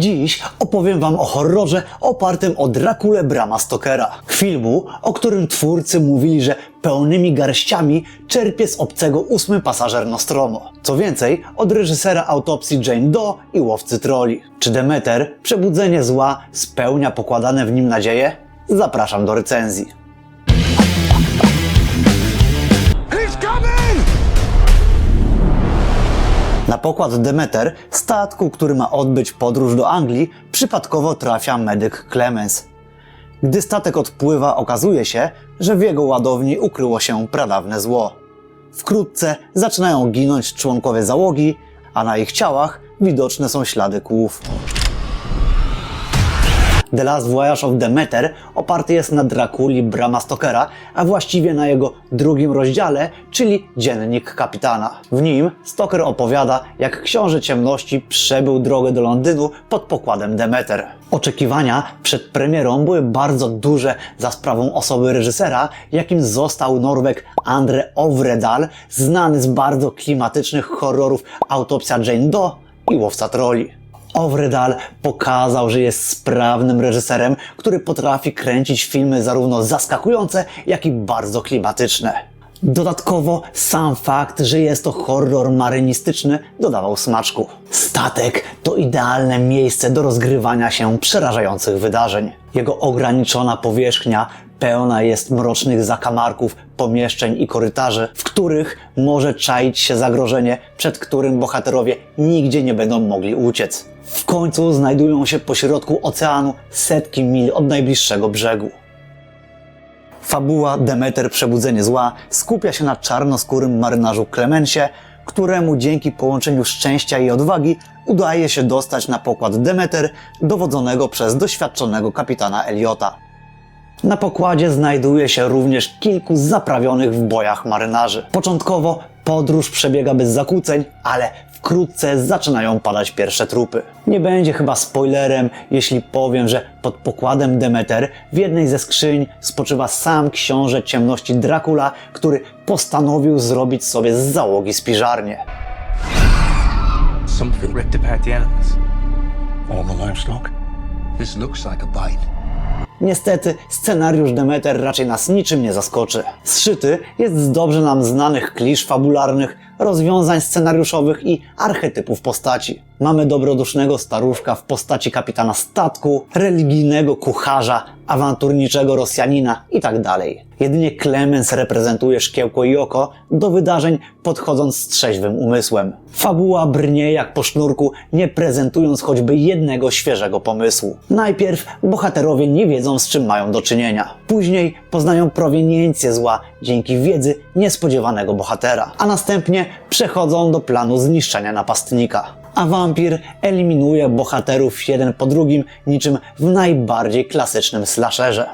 Dziś opowiem Wam o horrorze opartym o Drakule Brama Stokera. Filmu, o którym twórcy mówili, że pełnymi garściami czerpie z obcego ósmy pasażer Nostromo. Co więcej, od reżysera autopsji Jane Doe i łowcy troli. Czy Demeter, przebudzenie zła, spełnia pokładane w nim nadzieje? Zapraszam do recenzji. Na pokład Demeter, statku, który ma odbyć podróż do Anglii, przypadkowo trafia medyk Clemens. Gdy statek odpływa, okazuje się, że w jego ładowni ukryło się pradawne zło. Wkrótce zaczynają ginąć członkowie załogi, a na ich ciałach widoczne są ślady kłów. The Last Voyage of Demeter oparty jest na Drakuli Brama Stokera, a właściwie na jego drugim rozdziale, czyli Dziennik Kapitana. W nim Stoker opowiada, jak książę ciemności przebył drogę do Londynu pod pokładem Demeter. Oczekiwania przed premierą były bardzo duże za sprawą osoby reżysera, jakim został Norweg Andre Ovredal, znany z bardzo klimatycznych horrorów Autopsja Jane Doe i Łowca Troli. Ovredal pokazał, że jest sprawnym reżyserem, który potrafi kręcić filmy zarówno zaskakujące, jak i bardzo klimatyczne. Dodatkowo sam fakt, że jest to horror marynistyczny dodawał smaczku. Statek to idealne miejsce do rozgrywania się przerażających wydarzeń. Jego ograniczona powierzchnia pełna jest mrocznych zakamarków, pomieszczeń i korytarzy, w których może czaić się zagrożenie, przed którym bohaterowie nigdzie nie będą mogli uciec. W końcu znajdują się pośrodku oceanu setki mil od najbliższego brzegu. Fabuła Demeter Przebudzenie Zła skupia się na czarnoskórym marynarzu Klemensie, któremu dzięki połączeniu szczęścia i odwagi udaje się dostać na pokład Demeter, dowodzonego przez doświadczonego kapitana Eliota. Na pokładzie znajduje się również kilku zaprawionych w bojach marynarzy. Początkowo podróż przebiega bez zakłóceń, ale wkrótce zaczynają padać pierwsze trupy. Nie będzie chyba spoilerem, jeśli powiem, że pod pokładem Demeter w jednej ze skrzyń spoczywa sam książę ciemności Dracula, który postanowił zrobić sobie z załogi spiżarnię. Something ripped apart the animals. All the livestock? This looks like a bite. Niestety, scenariusz Demeter raczej nas niczym nie zaskoczy. Zszyty jest z dobrze nam znanych klisz fabularnych, rozwiązań scenariuszowych i archetypów postaci. Mamy dobrodusznego staruszka w postaci kapitana statku, religijnego kucharza, awanturniczego Rosjanina itd. Jedynie Clemens reprezentuje szkiełko i oko do wydarzeń podchodząc z trzeźwym umysłem. Fabuła brnie jak po sznurku, nie prezentując choćby jednego świeżego pomysłu. Najpierw bohaterowie nie wiedzą z czym mają do czynienia. Później poznają proweniencję zła dzięki wiedzy niespodziewanego bohatera. A następnie przechodzą do planu zniszczenia napastnika a wampir eliminuje bohaterów jeden po drugim, niczym w najbardziej klasycznym slasherze.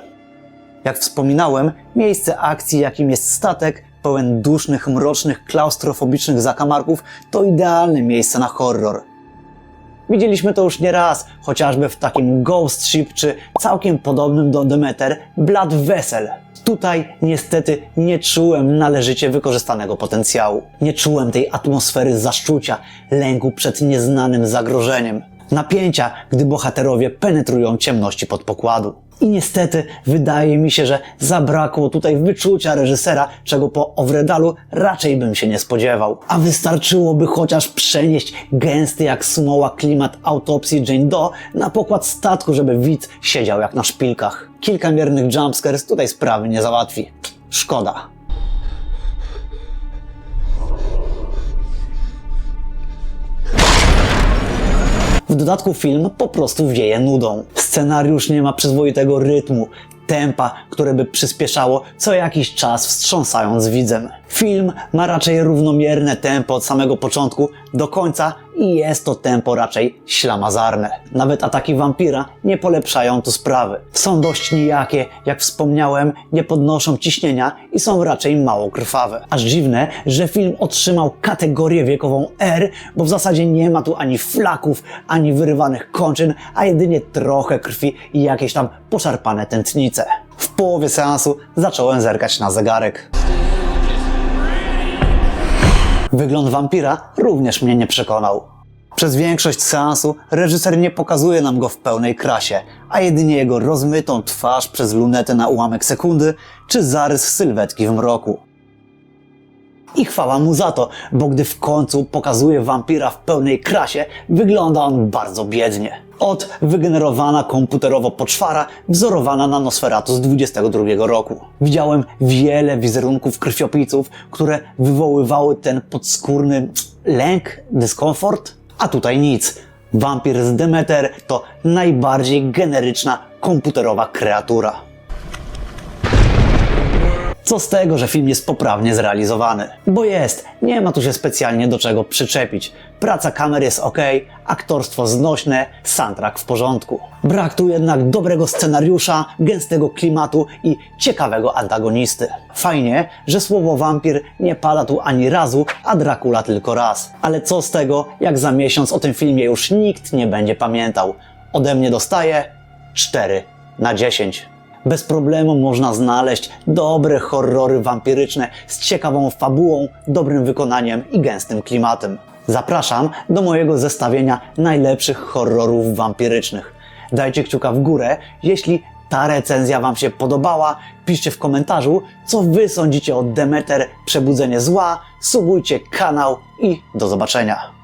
Jak wspominałem, miejsce akcji, jakim jest statek, pełen dusznych, mrocznych, klaustrofobicznych zakamarków, to idealne miejsce na horror. Widzieliśmy to już nie raz, chociażby w takim Ghost Ship czy całkiem podobnym do Demeter Blood Vessel. Tutaj niestety nie czułem należycie wykorzystanego potencjału. Nie czułem tej atmosfery zaszczucia, lęku przed nieznanym zagrożeniem. Napięcia, gdy bohaterowie penetrują ciemności pod pokładu. I niestety wydaje mi się, że zabrakło tutaj wyczucia reżysera, czego po Ovredalu raczej bym się nie spodziewał. A wystarczyłoby chociaż przenieść gęsty jak smoła klimat autopsji Jane Doe na pokład statku, żeby widz siedział jak na szpilkach. Kilka miernych jumpscares tutaj sprawy nie załatwi. Szkoda. W dodatku film po prostu wieje nudą. Scenariusz nie ma przyzwoitego rytmu, tempa, które by przyspieszało co jakiś czas wstrząsając widzem. Film ma raczej równomierne tempo od samego początku do końca i jest to tempo raczej ślamazarne. Nawet ataki wampira nie polepszają tu sprawy. Są dość nijakie, jak wspomniałem, nie podnoszą ciśnienia i są raczej mało krwawe. Aż dziwne, że film otrzymał kategorię wiekową R, bo w zasadzie nie ma tu ani flaków, ani wyrywanych kończyn, a jedynie trochę krwi i jakieś tam poszarpane tętnice. W połowie seansu zacząłem zerkać na zegarek. Wygląd wampira również mnie nie przekonał. Przez większość seansu reżyser nie pokazuje nam go w pełnej krasie, a jedynie jego rozmytą twarz przez lunetę na ułamek sekundy czy zarys sylwetki w mroku. I chwała mu za to, bo gdy w końcu pokazuje wampira w pełnej krasie, wygląda on bardzo biednie. Od wygenerowana komputerowo poczwara wzorowana na Nosferatu z 22 roku. Widziałem wiele wizerunków krwiopijców, które wywoływały ten podskórny lęk, dyskomfort, a tutaj nic. Wampir z Demeter to najbardziej generyczna komputerowa kreatura. Co z tego, że film jest poprawnie zrealizowany? Bo jest, nie ma tu się specjalnie do czego przyczepić. Praca kamer jest ok, aktorstwo znośne, soundtrack w porządku. Brak tu jednak dobrego scenariusza, gęstego klimatu i ciekawego antagonisty. Fajnie, że słowo wampir nie pada tu ani razu, a Dracula tylko raz. Ale co z tego, jak za miesiąc o tym filmie już nikt nie będzie pamiętał. Ode mnie dostaje 4 na 10. Bez problemu można znaleźć dobre horrory wampiryczne z ciekawą fabułą, dobrym wykonaniem i gęstym klimatem. Zapraszam do mojego zestawienia najlepszych horrorów wampirycznych. Dajcie kciuka w górę, jeśli ta recenzja Wam się podobała. Piszcie w komentarzu, co Wy sądzicie o Demeter Przebudzenie Zła. Subujcie kanał i do zobaczenia.